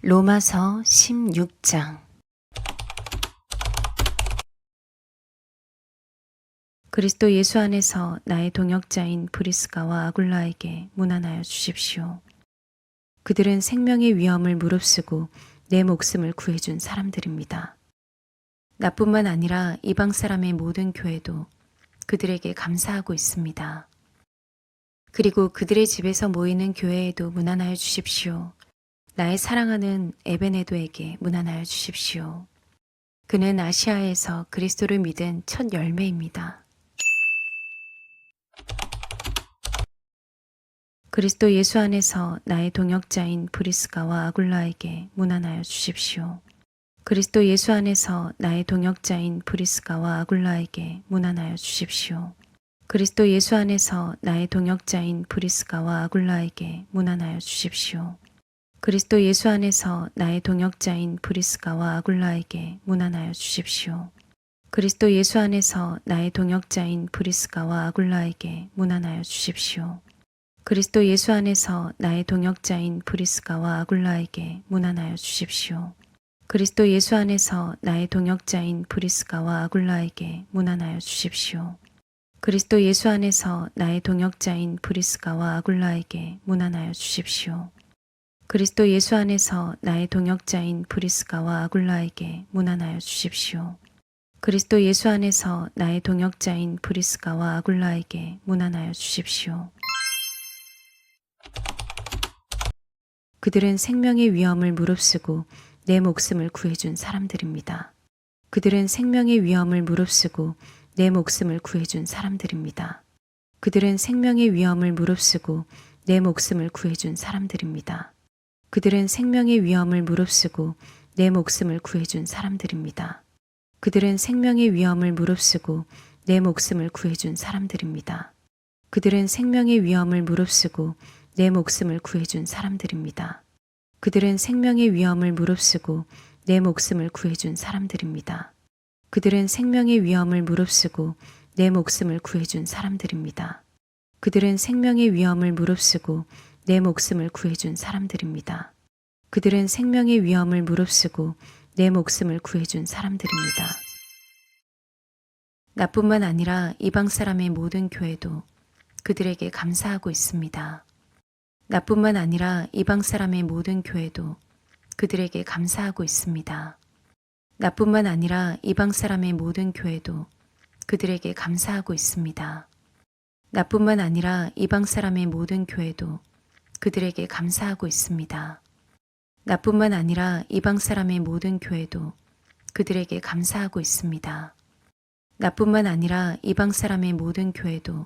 로마서 16장 그리스도 예수 안에서 나의 동역자인 브리스가와 아굴라에게 문안하여 주십시오. 그들은 생명의 위험을 무릅쓰고 내 목숨을 구해준 사람들입니다. 나뿐만 아니라 이방 사람의 모든 교회도 그들에게 감사하고 있습니다. 그리고 그들의 집에서 모이는 교회에도 문안하여 주십시오. 나의 사랑하는 에베네도에게 문안하여 주십시오. 그는 아시아에서 그리스도를 믿은 첫 열매입니다. 그리스도 예수 안에서 나의 동역자인 브리스가와 아굴라에게 문안하여 주십시오. 그리스도 예수 안에서 나의 동역자인 브리스가와 아굴라에게 문안하여 주십시오. 그리스도 예수 안에서 나의 동역자인 브리스가와 아굴라에게 문안하여 주십시오. 그리스도 예수 안에서 나의 동역자인 브리스가와 아굴라에게 문안하여 주십시오. 그리스도 예수 안에서 나의 동역자인 브리스가와 아굴라에게 문안하여 주십시오. 그리스도 예수 안에서 나의 동역자인 브리스가와 아굴라에게 문안하여 주십시오. 그리스도 예수 안에서 나의 동역자인 브리스가와 아굴라에게 문안하여 주십시오. 그리스도 예수 안에서 나의 동역자인 브리스가와 아굴라에게 문안하여 주십시오. 그리스도 예수 안에서 나의 동역자인 브리스가와 아굴라에게 문안하여 주십시오. 그리스도 예수 안에서 나의 동역자인 브리스가와 아굴라에게 문안하여 주십시오. 그들은 생명의 위험을 무릅쓰고 내 목숨을 구해준 사람들입니다. 그들은 생명의 위험을 무릅쓰고 내 목숨을 구해준 사람들입니다. 그들은 생명의 위험을 무릅쓰고 내 목숨을 구해준 사람들입니다. 그들은 생명의 위험을 무릅쓰고 내 목숨을 구해준 사람들입니다. 그들은 생명의 위험을 무릅쓰고 내 목숨을 구해준 사람들입니다. 그들은 생명의 위험을 무릅쓰고 내 목숨을 구해준 사람들입니다. 그들은 생명의 위험을 무릅쓰고 내 목숨을 구해준 사람들입니다. 그들은 생명의 위험을 무릅쓰고 내 목숨을 구해준 사람들입니다. 그들은 생명의 위험을 무릅쓰고 내 목숨을 구해준 사람들입니다. 그들은 생명의 위험을 무릅쓰고 내 목숨을 구해준 사람들입니다. 나뿐만 아니라 이방 사람의 모든 교회도 그들에게 감사하고 있습니다. 나뿐만 아니라 이방 사람의 모든 교회도 그들에게 감사하고 있습니다. 나뿐만 아니라 이방 사람의 모든 교회도 그들에게 감사하고 있습니다. 나뿐만 아니라 이방 사람의 모든 교회도 그들에게 감사하고 있습니다. 나뿐만 아니라 이방 사람의 모든 교회도 그들에게 감사하고 있습니다. 나뿐만 아니라 이방 사람의 모든 교회도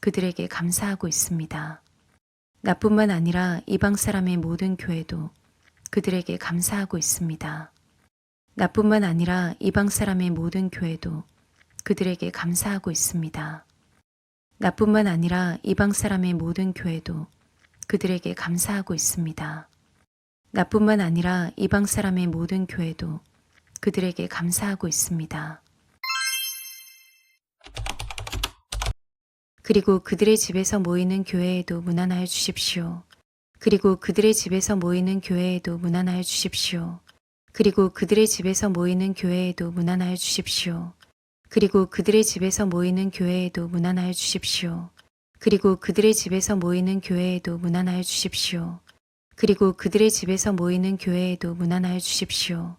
그들에게 감사하고 있습니다. 나뿐만 아니라 이방 사람의 모든 교회도 그들에게 감사하고 있습니다. 나뿐만 아니라 이방 사람의 모든 교회도 그들에게 감사하고 있습니다. 나뿐만 아니라 이방 사람의 모든 교회도 그들에게 감사하고 있습니다. 나뿐만 아니라 이방 사람의 모든 교회도 그들에게 감사하고 있습니다. 그리고 그들의 집에서 모이는 교회에도 문안하여 주십시오. 그리고 그들의 집에서 모이는 교회에도 문안하여 주십시오. 그리고 그들의 집에서 모이는 교회에도 문안하여 주십시오. 그리고 그들의 집에서 모이는 교회에도 문안하여 주십시오. 그리고 그들의 집에서 모이는 교회에도 문안하여 주십시오. 그리고 그들의 집에서 모이는 교회에도 문안하여 주십시오.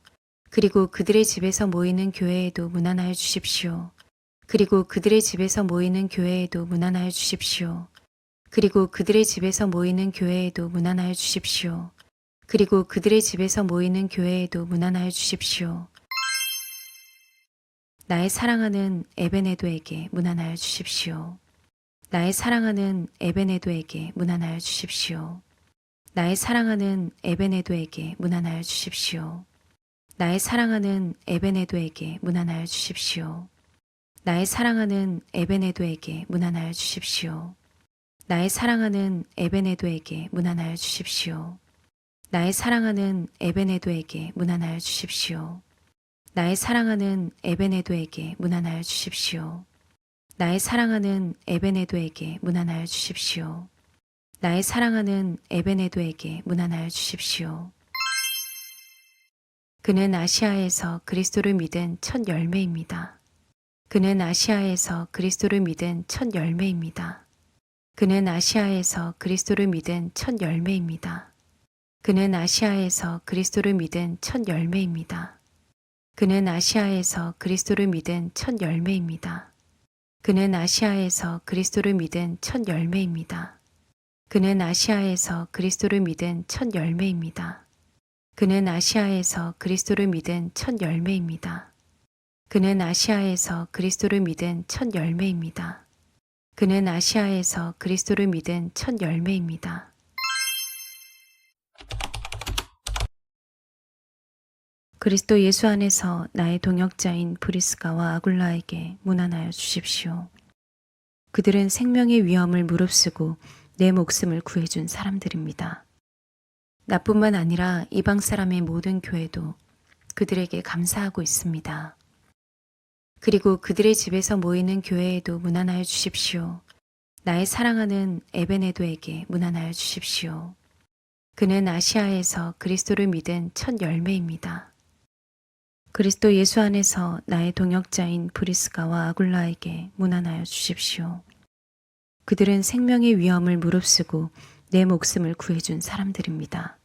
그리고 그들의 집에서 모이는 교회에도 문안하여 주십시오. 그리고 그들의 집에서 모이는 교회에도 문안하여 주십시오. 그리고 그들의 집에서 모이는 교회에도 문안하여 주십시오. 그리고 그들의 집에서 모이는 교회에도 문안하여 주십시오. 나의 사랑하는 에베네도에게 문안하여 주십시오. 나의 사랑하는 에베네도에게 문안하여 주십시오. 나의 사랑하는 에베네도에게 문안하여 주십시오. 나의 사랑하는 에베네도에게 문안하여 주십시오. 나의 사랑하는 에베네도에게 문안하여 주십시오. 나의 사랑하는 에베네도에게 문안하여 주십시오. 나의 사랑하는 에베네도에게 문안하여 주십시오. 나의 사랑하는 에베네도에게 문안하여 주십시오. 나의 사랑하는 에베네도에게 문안하여 주십시오. 나의 사랑하는 에베네도에게 문안하여 주십시오. 그는 아시아에서 그리스도를 믿은 첫 열매입니다. 그는 아시아에서 그리스도를 믿은 첫 열매입니다. 그는 아시아에서 그리스도를 믿은 첫 열매입니다. 그는 아시아에서 그리스도를 믿은 첫 열매입니다. 그는 아시아에서 그리스도를 믿은 첫 열매입니다. 그는 아시아에서 그리스도를 믿은 첫 열매입니다. 그는 아시아에서 그리스도를 믿은 첫 열매입니다. 그는 아시아에서 그리스도를 믿은 첫 열매입니다. 그는 아시아에서 그리스도를 믿은 첫 열매입니다. 그는 아시아에서 그리스도를 믿은 첫 열매입니다. 그리스도 예수 안에서 나의 동역자인 브리스가와 아굴라에게 문안하여 주십시오. 그들은 생명의 위험을 무릅쓰고 내 목숨을 구해준 사람들입니다. 나뿐만 아니라 이방 사람의 모든 교회도 그들에게 감사하고 있습니다. 그리고 그들의 집에서 모이는 교회에도 문안하여 주십시오. 나의 사랑하는 에베네도에게 문안하여 주십시오. 그는 아시아에서 그리스도를 믿은 첫 열매입니다. 그리스도 예수 안에서 나의 동역자인 브리스가와 아굴라에게 문안하여 주십시오. 그들은 생명의 위험을 무릅쓰고 내 목숨을 구해준 사람들입니다.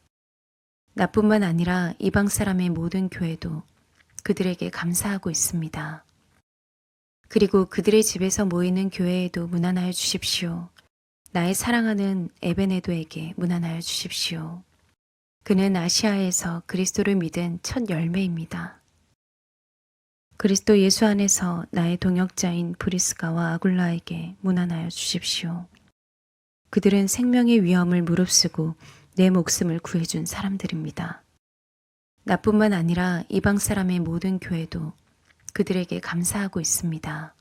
나뿐만 아니라 이방 사람의 모든 교회도 그들에게 감사하고 있습니다. 그리고 그들의 집에서 모이는 교회에도 문안하여 주십시오. 나의 사랑하는 에베네도에게 문안하여 주십시오. 그는 아시아에서 그리스도를 믿은 첫 열매입니다. 그리스도 예수 안에서 나의 동역자인 브리스가와 아굴라에게 문안하여 주십시오. 그들은 생명의 위험을 무릅쓰고 내 목숨을 구해준 사람들입니다. 나뿐만 아니라 이방 사람의 모든 교회도 그들에게 감사하고 있습니다.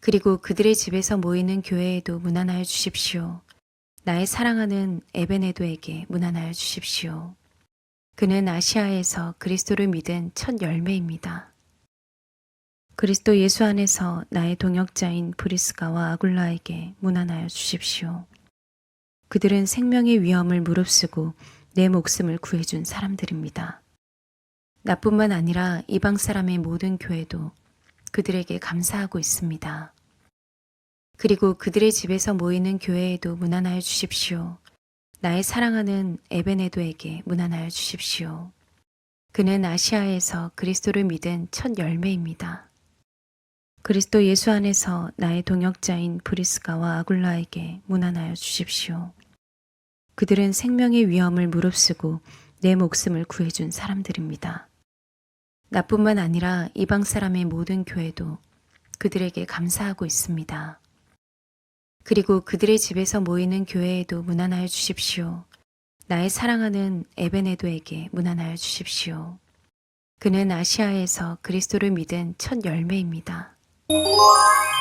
그리고 그들의 집에서 모이는 교회에도 문안하여 주십시오. 나의 사랑하는 에베네도에게 문안하여 주십시오. 그는 아시아에서 그리스도를 믿은 첫 열매입니다. 그리스도 예수 안에서 나의 동역자인 브리스가와 아굴라에게 문안하여 주십시오. 그들은 생명의 위험을 무릅쓰고 내 목숨을 구해준 사람들입니다. 나뿐만 아니라 이방 사람의 모든 교회도 그들에게 감사하고 있습니다. 그리고 그들의 집에서 모이는 교회에도 문안하여 주십시오. 나의 사랑하는 에베네도에게 문안하여 주십시오. 그는 아시아에서 그리스도를 믿은 첫 열매입니다. 그리스도 예수 안에서 나의 동역자인 브리스가와 아굴라에게 문안하여 주십시오. 그들은 생명의 위험을 무릅쓰고 내 목숨을 구해준 사람들입니다. 나뿐만 아니라 이방 사람의 모든 교회도 그들에게 감사하고 있습니다. 그리고 그들의 집에서 모이는 교회에도 문안하여 주십시오. 나의 사랑하는 에베네도에게 문안하여 주십시오. 그는 아시아에서 그리스도를 믿은 첫 열매입니다. Música